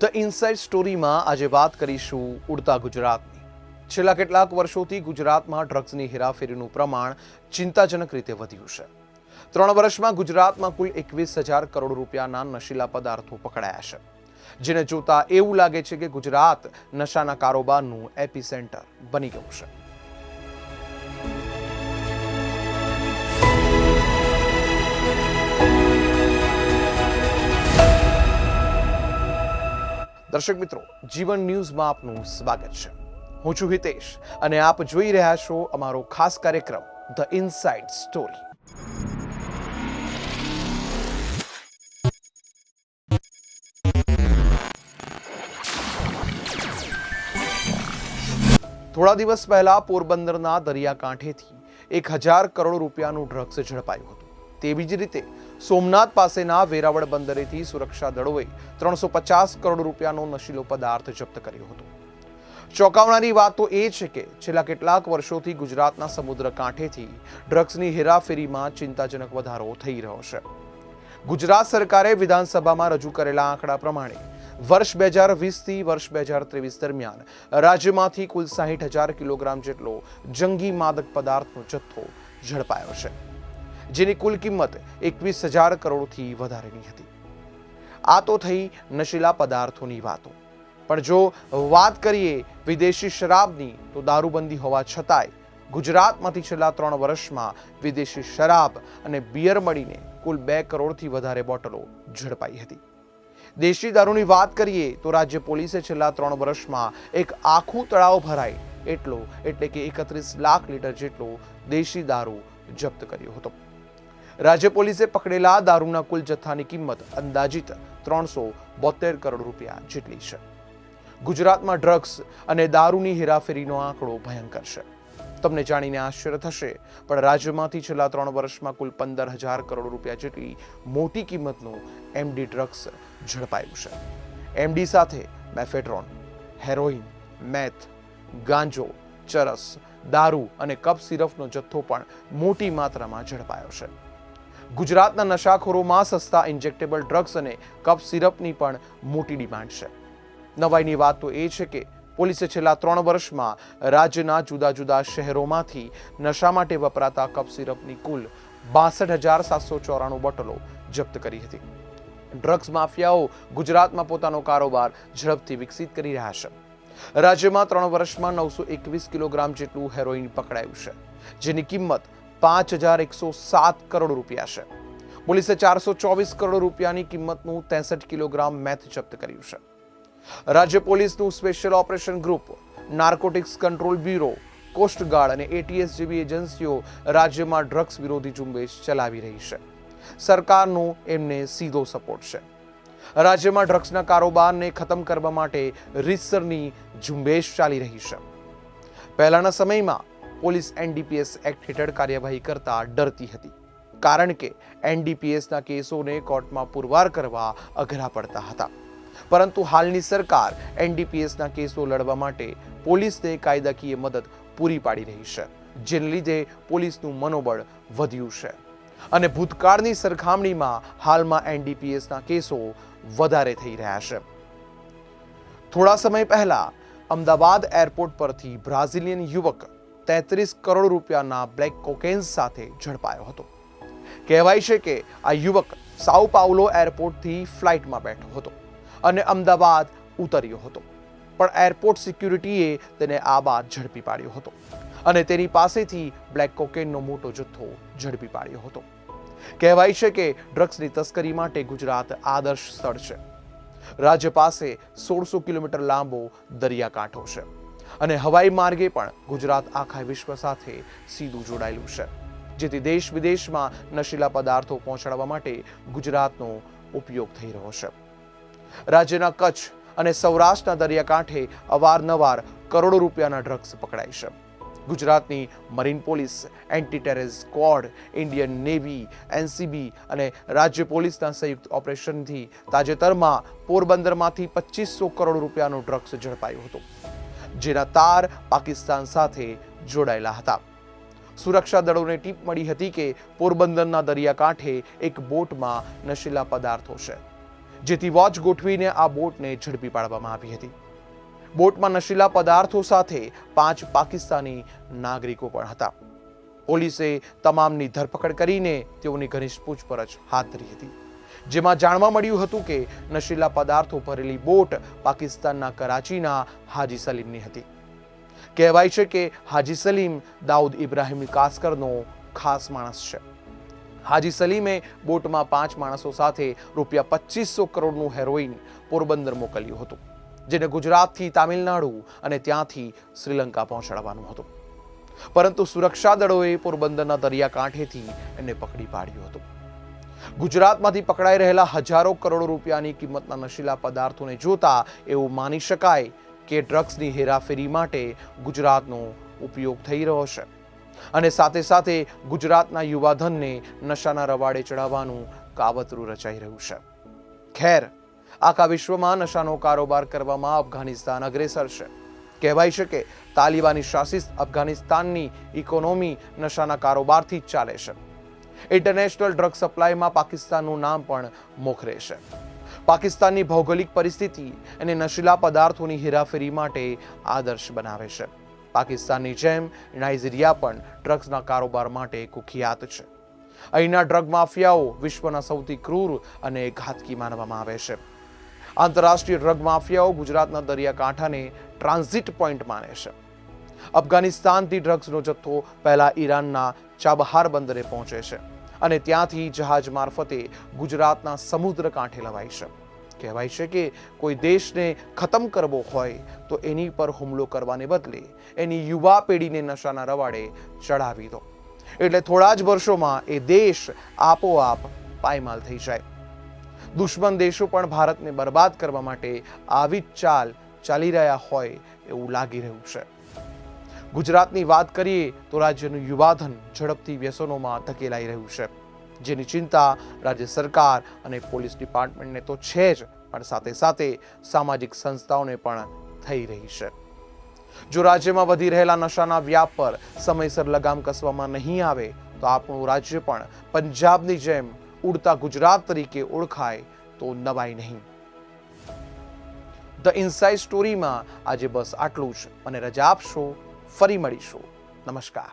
The inside સ્ટોરીમાં આજે વાત કરીશું ઉડતા ગુજરાતની. છેલ્લા કેટલાક વર્ષોથી ગુજરાતમાં ડ્રગ્સની હેરાફેરીનું પ્રમાણ ચિંતાજનક રીતે વધ્યું છે. ત્રણ વર્ષમાં ગુજરાતમાં કુલ એકવીસ હજાર કરોડ રૂપિયાના નશીલા પદાર્થો પકડાયા છે. જેને જોતા એવું લાગે છે કે ગુજરાત નશાના કારોબારનું એપિસેન્ટર બની ગયું છે. દર્શક મિત્રો, જીવન ન્યૂઝમાં આપનું સ્વાગત છે. હું છું હિતેશ અને આપ જોઈ રહ્યા છો અમારો ખાસ કાર્યક્રમ ધ ઇનસાઇડ સ્ટોરી થોડા દિવસ પહેલા પોરબંદરના દરિયાકાંઠેથી એક હજાર કરોડ રૂપિયાનું ડ્રગ્સ ઝડપાયું હતું. તેવી જ રીતે સોમનાથ પાસેના વેરાવળ બંદરેથી સુરક્ષા દળોએ ત્રણસો પચાસ કરોડ રૂપિયાનો નશીલો પદાર્થ જપ્ત કર્યો હતો. ચોંકાવનારી વાત તો એ છે કે છેલ્લા કેટલાક વર્ષોથી ગુજરાતના સમુદ્ર કાંઠેથી ડ્રગ્સની હેરાફેરીમાં ચિંતાજનક વધારો થઈ રહ્યો છે. ગુજરાત સરકારે વિધાનસભામાં રજૂ કરેલા આંકડા પ્રમાણે વર્ષ બે હજાર વીસથી વર્ષ બે હજાર ત્રેવીસ દરમિયાન રાજ્યમાંથી કુલ સાહીઠ હજાર કિલોગ્રામ જેટલો જંગી માદક પદાર્થનો જથ્થો ઝડપાયો છે. જેની કુલ કિંમત એકવીસ હજાર કરોડથી વધારેની હતી. આ તો થઈ નશીલા પદાર્થોની વાતો. પણ જો વાત કરીએ વિદેશી શરાબની, તો દારૂબંધી હોવા છતાંય ગુજરાતમાંથી છેલ્લા ત્રણ વર્ષમાં વિદેશી શરાબ અને બિયર મળીને કુલ બે કરોડથી વધારે બોટલો ઝડપાઈ હતી. દેશી દારૂની વાત કરીએ, તો રાજ્ય પોલીસે છેલ્લા ત્રણ વર્ષમાં એક આખું તળાવ ભરાય એટલો, એટલે કે એકત્રીસ લાખ લીટર જેટલો દેશી દારૂ જપ્ત કર્યો હતો. રાજ્ય પોલીસે પકડેલા દારૂના કુલ જથ્થાની કિંમત અંદાજિત ત્રણસો બોતેર કરોડ રૂપિયા જેટલી છે. ગુજરાતમાં ડ્રગ્સ અને દારૂની હેરાફેરીનો આંકડો ભયંકર છે. તમને જાણીને આશ્ચર્ય થશે, પણ રાજ્યમાંથી છેલ્લા ત્રણ વર્ષમાં કુલ પંદર હજાર કરોડ રૂપિયા જેટલી મોટી કિંમતનું એમડી ડ્રગ્સ ઝડપાયું છે. એમડી સાથે મેફેડ્રોન હેરોઇન, મેથ, ગાંજો, ચરસ, દારૂ અને કપ સિરપનો જથ્થો પણ મોટી માત્રામાં ઝડપાયો છે. ગુજરાતના નશાખોરોમાં સસ્તા ઇન્જેક્ટેબલ ડ્રગ્સ અને કપ સિરપની પણ મોટી ડિમાન્ડ છે. નવાઈની વાત તો એ છે કે પોલીસે છેલ્લા ત્રણ વર્ષમાં રાજ્યના જુદા જુદા શહેરોમાંથી નશા માટે વપરાતા કપ સિરપની કુલ બાસઠ હજાર સાતસો ચોરાણું બોટલો જપ્ત કરી હતી. ડ્રગ્સ માફિયાઓ ગુજરાતમાં પોતાનો કારોબાર ઝડપથી વિકસિત કરી રહ્યા છે. રાજ્યમાં ત્રણ વર્ષમાં નવસો એકવીસ કિલોગ્રામ જેટલું હેરોઇન પકડાયું છે, જેની કિંમત પાંચ હજાર એકસો સાત કરોડ રૂપિયા છે. પોલીસે ચારસો ચોવીસ કરોડ રૂપિયાની કિંમતનું ત્રેસઠ કિલોગ્રામ મેથ જપ્ત કર્યું છે. રાજ્ય પોલીસનું special operation group, narcotics control bureau coast guard અને એટીએસ જેવી એજન્સીઓ રાજ્યમાં ડ્રગ્સ વિરોધી ઝુંબેશ ચલાવી રહી છે. સરકારનો એમને સીધો સપોર્ટ છે. રાજ્યમાં ડ્રગ્સના કારોબારને ખતમ કરવા માટે રીતસરની ઝુંબેશ ચાલી રહી છે. પહેલાના સમયમાં પોલીસ એનડીપીએસ એક્ટ હેઠળ કાર્યવાહી કરતા ડરતી હતી. કારણ કે એનડીપીએસના કેસોને કોર્ટમાં પુરવાર કરવા અઘરા પડતા હતા. પરંતુ હાલની સરકાર એનડીપીએસના કેસો લડવા માટે પોલીસને કાયદાકીય મદદ પૂરી પાડી રહી છે, જેને લીધે પોલીસનું મનોબળ વધ્યું છે. અને ભૂતકાળની સરખામણીમાં હાલમાં એનડીપીએસના કેસો વધારે થઈ રહ્યા છે. થોડા સમય પહેલા અમદાવાદ એરપોર્ટ પરથી બ્રાઝિલિયન યુવક તેત્રીસ કરોડ રૂપિયાના બ્લેક કોકેન્સ સાથે ઝડપાયો હતો. કહેવાય છે કે આ યુવક સાઉ પાઉલો એરપોર્ટથી ફ્લાઇટમાં બેઠો હતો અને અમદાવાદ ઉતર્યો હતો. પણ એરપોર્ટ સિક્યુરિટીએ તેને આ બાદ ઝડપી પાડ્યો હતો અને તેની પાસેથી બ્લેક કોકેનનો મોટો જથ્થો ઝડપી પાડ્યો હતો. કહેવાય છે કે ડ્રગ્સની તસ્કરી માટે ગુજરાત આદર્શ સ્થળ છે. રાજ્ય પાસે સોળસો કિલોમીટર લાંબો દરિયાકાંઠો છે. અને હવાઈ માર્ગે પણ ગુજરાત આખા વિશ્વ સાથે સીધું જોડાયેલું છે, જેથી દેશ વિદેશમાં નશીલા પદાર્થો પહોંચાડવા માટે ગુજરાતનો ઉપયોગ થઈ રહ્યો છે. રાજ્યના કચ્છ અને સૌરાષ્ટ્રના દરિયાકાંઠે અવારનવાર કરોડો રૂપિયાના ડ્રગ્સ પકડાય છે. ગુજરાતની marine police anti terrorist squad, Indian navy, NCB અને રાજ્ય પોલીસના સંયુક્ત ઓપરેશનથી તાજેતરમાં પોરબંદરમાંથી પચીસો કરોડ રૂપિયાનું ડ્રગ્સ ઝડપાયું હતું. જેના તાર પાકિસ્તાન સાથે જોડાયેલા હતા. સુરક્ષા દળોને ટીપ મળી હતી કે પોરબંદરના દરિયાકાંઠે એક બોટમાં નશીલા પદાર્થો છે, જેથી વોચ ગોઠવીને આ બોટને ઝડપી પાડવામાં આવી હતી. બોટમાં નશીલા પદાર્થો સાથે પાંચ પાકિસ્તાની નાગરિકો પણ હતા. પોલીસે તમામની ધરપકડ કરીને તેઓની ઘનિષ્ઠ પૂછપરછ હાથ ધરી હતી. જેમાં જાણવા મળ્યું હતું કે નશીલા પદાર્થો ભરેલી બોટ પાકિસ્તાનના કરાચીના હાજી સલીમની હતી. કહેવાય છે કે હાજી સલીમ દાઉદ ઇબ્રાહિમ કાસ્કરનો ખાસ માણસ છે. હાજી સલીમે બોટમાં પાંચ માણસો સાથે રૂપિયા પચીસો કરોડનું હેરોઇન પોરબંદર મોકલ્યું હતું, જેને ગુજરાતથી તામિલનાડુ અને ત્યાંથી શ્રીલંકા પહોંચાડવાનું હતું. પરંતુ સુરક્ષા દળોએ પોરબંદરના દરિયાકાંઠેથી એને પકડી પાડ્યું હતું. ગુજરાતમાંથી પકડાઈ રહેલા હજારો કરોડો રૂપિયાની કિંમતના નશીલા પદાર્થોને જોતા એવું માની શકાય કે ડ્રગ્સની હેરાફેરી માટે ગુજરાતનો ઉપયોગ થઈ રહ્યો છે. અને સાથે સાથે ગુજરાતના યુવાધનને નશાના રવાડે ચડાવવાનું કાવતરું રચાઈ રહ્યું છે. ખેર, આખા વિશ્વમાં નશાનો કારોબાર કરવામાં અફઘાનિસ્તાન અગ્રેસર છે. કહેવાય છે કે તાલિબાની શાસિત અફઘાનિસ્તાનની ઇકોનોમી નશાના કારોબારથી જ ચાલે છે. ઇન્ટરનેશનલ ડ્રગ સપ્લાયમાં પાકિસ્તાનનું નામ પણ મોખરે છે. પાકિસ્તાનની ભૌગોલિક પરિસ્થિતિ અને નશીલા પદાર્થોની હેરાફેરી માટે આદર્શ બનાવે છે. પાકિસ્તાનની જેમ, નાઇજીરિયા પણ ડ્રગ્સના કારોબાર માટે કુખ્યાત છે. અહીંના ડ્રગ માફિયાઓ વિશ્વના સૌથી ક્રૂર અને ઘાતકી માનવામાં આવે છે. આંતરરાષ્ટ્રીય ડ્રગ માફિયાઓ ગુજરાતના દરિયાકાંઠાને ટ્રાન્ઝિટ પોઈન્ટ માને છે. અફઘાનિસ્તાનથી ડ્રગ્સનો જથ્થો પહેલા ઈરાનના ચાબહાર બંદરે પહોંચે છે અને ત્યાંથી જહાજ મારફતે ગુજરાતના સમુદ્ર કાંઠે લવાય છે. કહેવાય છે કે કોઈ દેશને ખતમ કરવો હોય તો એની પર હુમલો કરવાને બદલે એની યુવા પેઢીને નશાના રવાડે ચડાવી દો. એટલે થોડા જ વર્ષોમાં એ દેશ આપોઆપ પાયમાલ થઈ જાય. દુશ્મન દેશો પણ ભારતને બરબાદ કરવા માટે આવી ચાલ ચાલી રહ્યા હોય એવું લાગી રહ્યું છે. ગુજરાતની વાત કરીએ તો રાજ્યનું યુવાધન ઝડપથી વ્યસનોમાં ધકેલાઈ રહ્યું છે. જેની ચિંતા રાજ્ય સરકાર અને પોલીસ ડિપાર્ટમેન્ટને તો છે જ, પણ સાથે સાથે સામાજિક સંસ્થાઓને પણ થઈ રહી છે. જો રાજ્યમાં વધી રહેલા નશાના વ્યાપ પર સમયસર લગામ કસવામાં નહીં આવે, તો આપણું રાજ્ય પણ પંજાબની જેમ ઉડતા ગુજરાત તરીકે ઓળખાય તો નવાય નહીં. ધ ઇનસાઇડ સ્ટોરીમાં આજે બસ આટલું જ. અને રજા આપશો? ફરી મળીશું નમસ્કાર